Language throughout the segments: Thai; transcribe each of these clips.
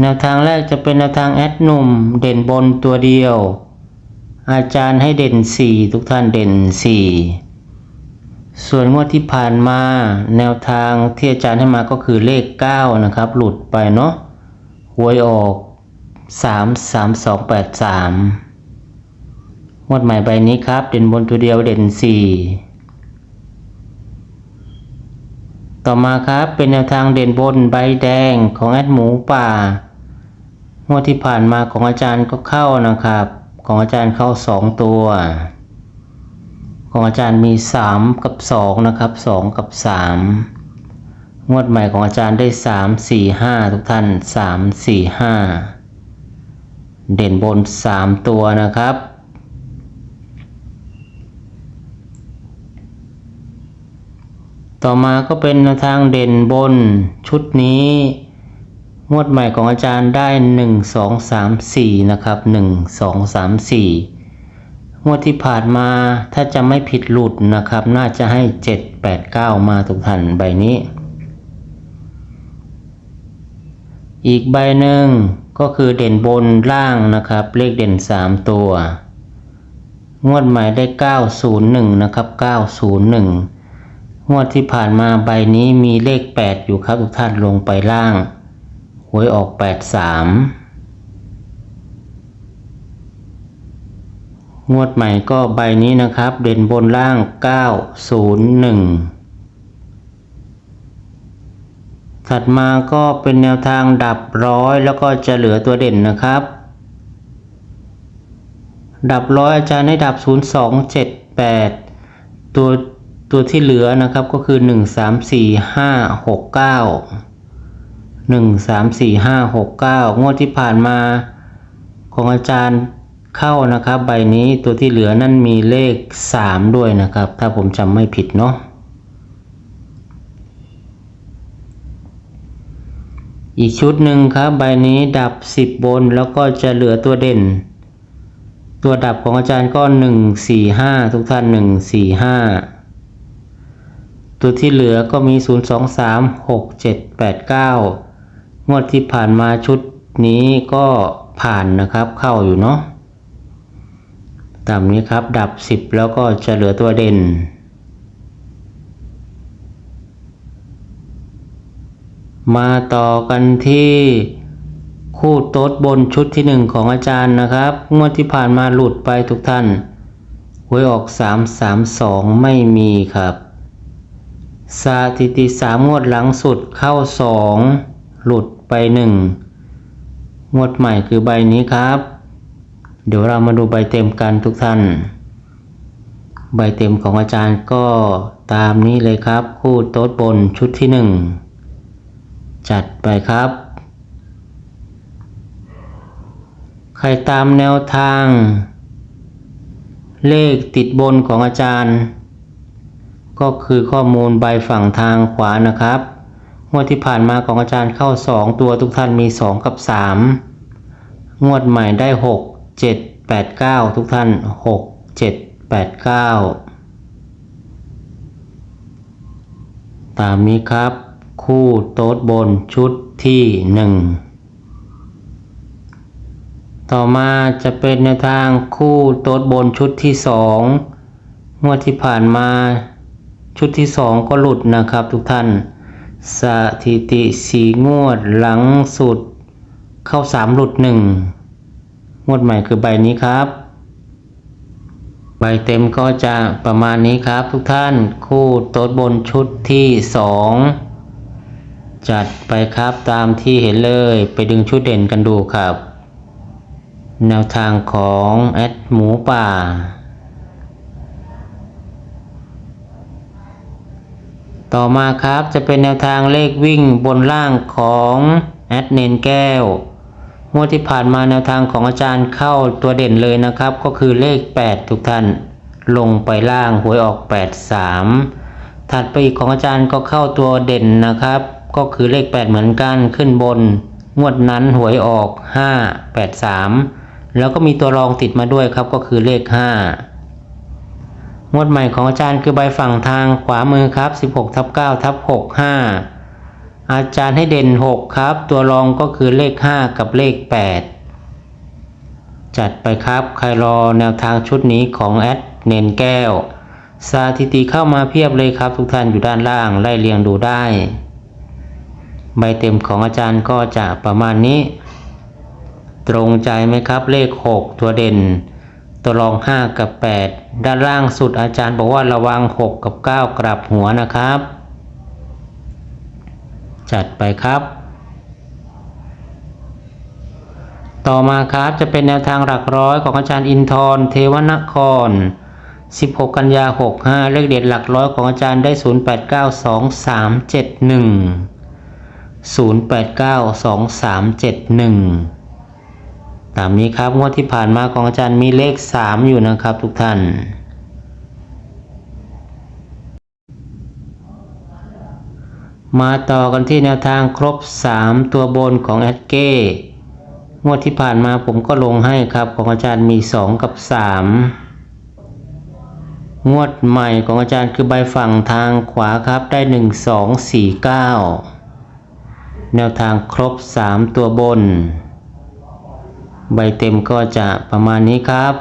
แนวทางแรกจะเป็นแนวทางแอดหนุ่ม เด่นบนตัวเดียว อาจารย์ให้เด่น 4 ทุกท่านเด่น 4 ส่วนงวดที่ผ่านมาแนวทางที่อาจารย์ให้มาก็คือเลข 9 นะครับ หลุดไปเนาะหวยออก 3 3 2 8 3งวดใหม่ใบนี้ครับ เด่นบนตัวเดียวเด่น 4ต่อมาครับเป็นแนวทางเด่นบนใบแดงของแอดหมูป่า งวดที่ผ่านมาของอาจารย์ก็เข้านะครับ ของอาจารย์เข้า2ตัว ของอาจารย์มี3กับ2นะครับ2กับ3งวดใหม่ของอาจารย์ได้3 4 5ทุกท่าน3 4 5เด่นบน3ตัวนะครับต่อมาก็เป็นทางเด่นบนชุดนี้ งวดใหม่ของอาจารย์ได้ 1 2 3 4 นะครับ 1 2 3 4 งวดที่ผ่านมาถ้าจะไม่ผิดหลุดนะครับ น่าจะให้ 7 8 9 มาทุกท่านใบนี้ อีกใบหนึ่งก็คือเด่นบนล่างนะครับ เลขเด่น 3 ตัว งวดใหม่ได้ 901 นะครับ 901 งวดที่ผ่านมาใบนี้มีเลข 8 อยู่ครับทุกท่านลงไปล่าง หวยออก83งวดใหม่ก็ใบนี้นะครับ เด่นบนล่าง 901 ถัดมาก็เป็นแนวทางดับร้อยแล้วก็จะเหลือตัวเด่นนะครับ ดับร้อยอาจารย์ให้ดับ 0278 ตัวตัวที่เหลือนะครับก็คือ 1 3 4 5 6 9 1 3 4 5 6 9งวดที่ผ่านมาของอาจารย์เข้านะครับ ใบนี้ตัวที่เหลือนั่นมีเลข3ด้วยนะครับ ถ้าผมจำไม่ผิดเนาะอีกชุดหนึ่งครับใบนี้ดับ 10 บนแล้วก็จะเหลือตัวเด่น ตัวดับของอาจารย์ก็ 1 4 5 ทุกท่าน 1 4 5 ตัวที่เหลือก็มี 0 2 3 6 7 8 9 งวดที่ผ่านมาชุดนี้ก็ผ่านนะครับเข้าอยู่เนาะตามนี้ครับดับ 10 แล้วก็จะเหลือตัวเด่น มาต่อกันที่คู่โต๊ดบนชุดที่ 1 ของอาจารย์นะครับงวดที่ผ่านมาหลุดไปทุกท่านหวยออก 3 3 2 ไม่มีครับ สถิติสามงวดหลังสุดเข้าสอง หลุดไปหนึ่งงวดใหม่คือใบนี้ครับ เดี๋ยวเรามาดูใบเต็มกันทุกท่าน ใบเต็มของอาจารย์ก็ตามนี้เลยครับ คู่โต๊ดบนชุดที่หนึ่งจัดไปครับ ใครตามแนวทาง เลขติดบนของอาจารย์ ก็คือข้อมูลใบฝั่งทางขวานะครับ งวดที่ผ่านมาของอาจารย์เข้า 2 ตัวทุกท่านมี 2 กับ 3 งวดใหม่ได้ 6 7 8 9 ทุกท่าน 6 7 8 9 ตามนี้ครับ คู่โต๊ดบนชุดที่ 1 ต่อมาจะเป็นแนวทางคู่โต๊ดบนชุดที่ 2 งวดที่ผ่านมาชุดที่สองก็หลุดนะครับทุกท่าน สถิติสีงวดหลังสุด เข้าสามหลุดหนึ่งงวดใหม่คือใบนี้ครับ ใบเต็มก็จะประมาณนี้ครับทุกท่านคู่โต๊ดบนชุดที่สองจัดไปครับตามที่เห็นเลยไปดึงชุดเด่นกันดูครับ แนวทางของแอดหมูป่า ต่อมาครับจะเป็นแนวทางเลขวิ่งบนล่างของแอดเนนแก้วงวดที่ผ่านมาแนวทางของอาจารย์เข้าตัวเด่นเลยนะครับ ก็คือเลข 8 ทุกท่านลงไปล่างหวยออก 83 ถัดไปอีกของอาจารย์ก็เข้าตัวเด่นนะครับ ก็คือเลข 8 เหมือนกันขึ้นบน งวดนั้นหวยออก 5 8 3 แล้วก็มีตัวรองติดมาด้วยครับก็คือเลข 5 งวดใหม่ของอาจารย์คือใบฝั่งทางขวามือครับ 16ทับ9ทับ65 อาจารย์ให้เด่น 6 ครับ ตัวรองก็คือเลข 5 กับเลข 8 จัดไปครับใครรอแนวทางชุดนี้ของแอดเนนแก้วสถิติเข้ามาเพียบเลยครับ ทุกท่านอยู่ด้านล่างไล่เรียงดูได้ ใบเต็มของอาจารย์ก็จะประมาณนี้ ตรงใจไหมครับเลข 6 ตัวเด่น ตัวรอง 5 กับ 8 ด้านล่างสุดอาจารย์บอกว่าระวัง 6 กับ 9 กลับหัวนะครับ จัดไปครับ ต่อมาครับจะเป็นแนวทางหลักร้อยของอาจารย์อินทร์เทวนคร 16 กันยา 65 เลขเด็ดหลักร้อยของอาจารย์ได้ 08923710892371 ตามนี้ครับงวดที่ผ่านมาของอาจารย์มีเลข 3 อยู่นะครับทุกท่าน มาต่อกันที่แนวทางครบ 3 ตัวบนของแอดเก้งวดที่ผ่านมาผมก็ลงให้ครับของอาจารย์มี 2 กับ 3 งวดใหม่ของอาจารย์คือใบฝั่งทางขวาครับได้ 1 2 4 9 แนวทางครบ 3 ตัวบน ใบเต็มก็จะประมาณนี้ครับ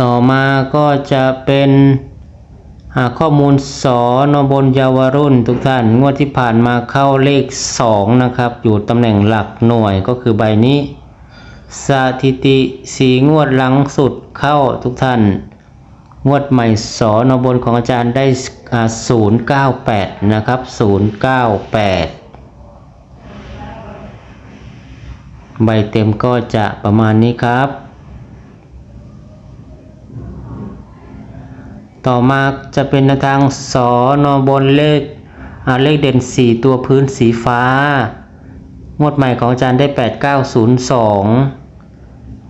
ต่อมาก็จะเป็นหาข้อมูลสอนบนยาวรุ่นทุกท่าน งวดที่ผ่านมาเข้าเลข 2 นะครับ อยู่ตำแหน่งหลักหน่วยก็คือใบนี้ สถิติสีงวดหลังสุดเข้าทุกท่าน งวดใหม่สอนบนของอาจารย์ได้อ่า098 นะครับ 098 ใบเต็มก็จะประมาณนี้ครับ ต่อมาจะเป็นทางสอนอบนเลขเลขเด่น 4 ตัวพื้นสีฟ้า งวดใหม่ของอาจารย์ได้ 8902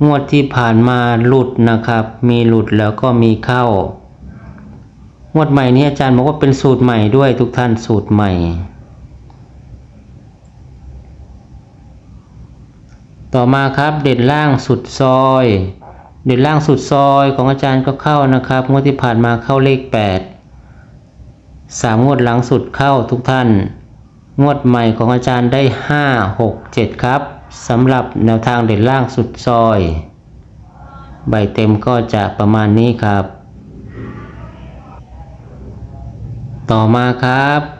งวดที่ผ่านมาหลุดนะครับ มีหลุดแล้วก็มีเข้างวดใหม่นี้อาจารย์บอกว่าเป็นสูตรใหม่ด้วยทุกท่านสูตรใหม่ ต่อมาครับเด่นล่างสุดซอย เด่นล่างสุดซอยของอาจารย์ก็เข้านะครับงวดที่ผ่านมาเข้าเลข8สามงวดหลังสุดเข้าทุกท่าน งวดใหม่ของอาจารย์ได้ 5 6 7 ครับสำหรับแนวทางเด่นล่างสุดซอย ใบเต็มก็จะประมาณนี้ครับ ต่อมาครับ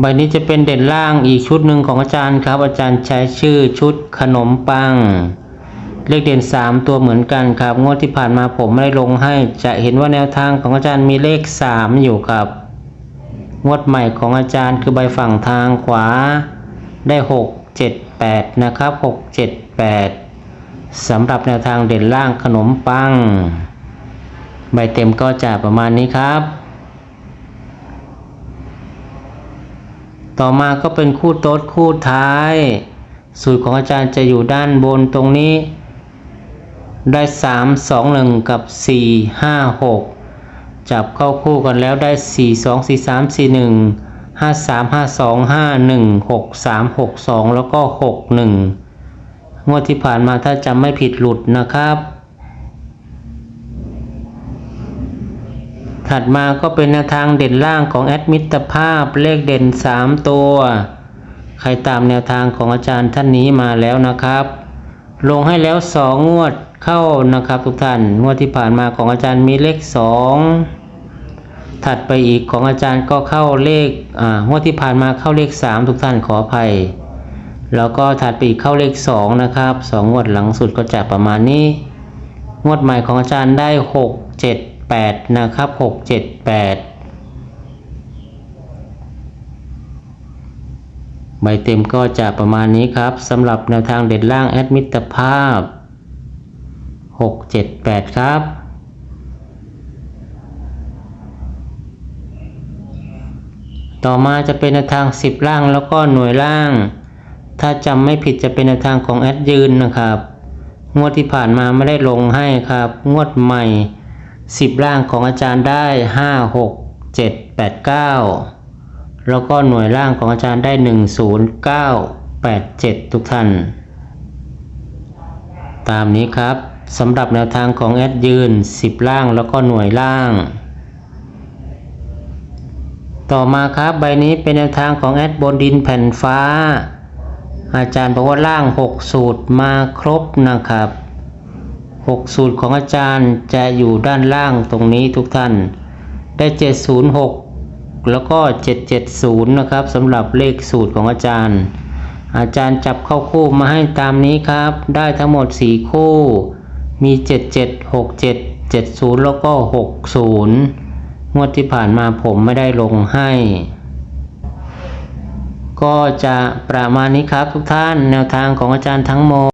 ใบนี้จะเป็นเด่นล่างอีกชุดหนึ่งของอาจารย์ครับ อาจารย์ใช้ชื่อชุดขนมปัง เลขเด่น 3 ตัวเหมือนกันครับ งวดที่ผ่านมาผมไม่ได้ลงให้ จะเห็นว่าแนวทางของอาจารย์มีเลข 3 อยู่ครับ งวดใหม่ของอาจารย์คือใบฝั่งทางขวาได้ 6 7 8 นะครับ 6 7 8สำหรับแนวทางเด่นล่างขนมปัง ใบเต็มก็จะประมาณนี้ครับ ต่อมาก็เป็นคู่โต๊ดคู่ท้าย สูตรของอาจารย์จะอยู่ด้านบนตรงนี้ ได้ 3 2 1 กับ 4 5 6 จับเข้าคู่กันแล้วได้ 4 2 4 3 4 1 5 3 5 2 5 1 6 3 6 2 แล้วก็ 6 1 งวดที่ผ่านมาถ้าจำไม่ผิดหลุดนะครับ ถัดมาก็เป็นแนวทางเด่นล่างของแอดมิตรภาพเลขเด่น 3 ตัว ใครตามแนวทางของอาจารย์ท่านนี้มาแล้วนะครับ ลงให้แล้ว 2 งวดเข้านะครับทุกท่าน งวดที่ผ่านมาของอาจารย์มีเลข 2 ถัดไปอีกของอาจารย์ก็เข้าเลขอ่างวดที่ผ่านมาเข้าเลข 3 ทุกท่านขออภัย แล้วก็ถัดไปอีกเข้าเลข 2 นะครับ 2 งวดหลังสุดก็จะประมาณนี้ งวดใหม่ของอาจารย์ได้ 6 7 8 นะครับ 6 7 8 ใบเต็มก็จะประมาณนี้ครับสำหรับแนวทางเด็ดล่างแอดมิตรภาพ 6 7 8 ครับ ต่อมาจะเป็นแนวทาง 10 ล่างแล้วก็หน่วยล่าง ถ้าจำไม่ผิดจะเป็นแนวทางของแอดยืนนะครับ งวดที่ผ่านมาไม่ได้ลงให้ครับ งวดใหม่ 10 ล่างของอาจารย์ได้ 5 6 7 8 9 แล้วก็หน่วยล่างของอาจารย์ได้ 1 0 9 8 7 ทุกท่าน ตามนี้ครับสำหรับแนวทางของแอดยืน 10 ล่างแล้วก็หน่วยล่าง ต่อมาครับใบนี้เป็นแนวทางของแอดบนดินแผ่นฟ้า อาจารย์บอกว่าล่าง 6 สูตรมาครบนะครับ 6 สูตรของอาจารย์จะอยู่ด้านล่างตรงนี้ทุกท่าน ได้ 706 แล้วก็ 770 นะครับสำหรับเลขสูตรของอาจารย์ อาจารย์จับเข้าคู่มาให้ตามนี้ครับ ได้ทั้งหมด 4 คู่ มี 77 67 70 แล้วก็ 60 งวดที่ผ่านมาผมไม่ได้ลงให้ ก็จะประมาณนี้ครับทุกท่านแนวทางของอาจารย์ทั้งหมด